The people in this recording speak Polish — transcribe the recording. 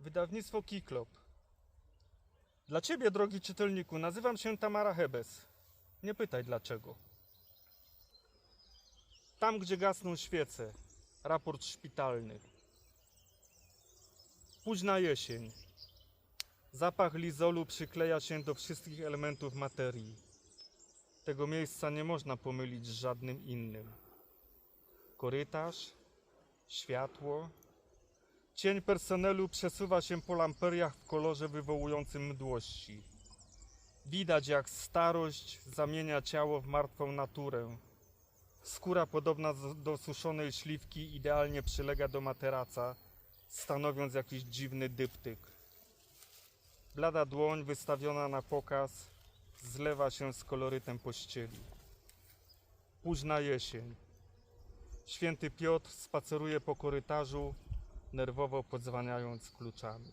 Wydawnictwo Kiklop. Dla Ciebie, drogi czytelniku, nazywam się Tamara Hebes. Nie pytaj dlaczego. Tam, gdzie gasną świece. Raport szpitalny. Późna jesień. Zapach lizolu przykleja się do wszystkich elementów materii. Tego miejsca nie można pomylić z żadnym innym. Korytarz, światło. Cień personelu przesuwa się po lamperiach w kolorze wywołującym mdłości. Widać, jak starość zamienia ciało w martwą naturę. Skóra podobna do suszonej śliwki idealnie przylega do materaca, stanowiąc jakiś dziwny dyptyk. Blada dłoń wystawiona na pokaz zlewa się z kolorytem pościeli. Późna jesień. Święty Piotr spaceruje po korytarzu, nerwowo podzwaniając kluczami.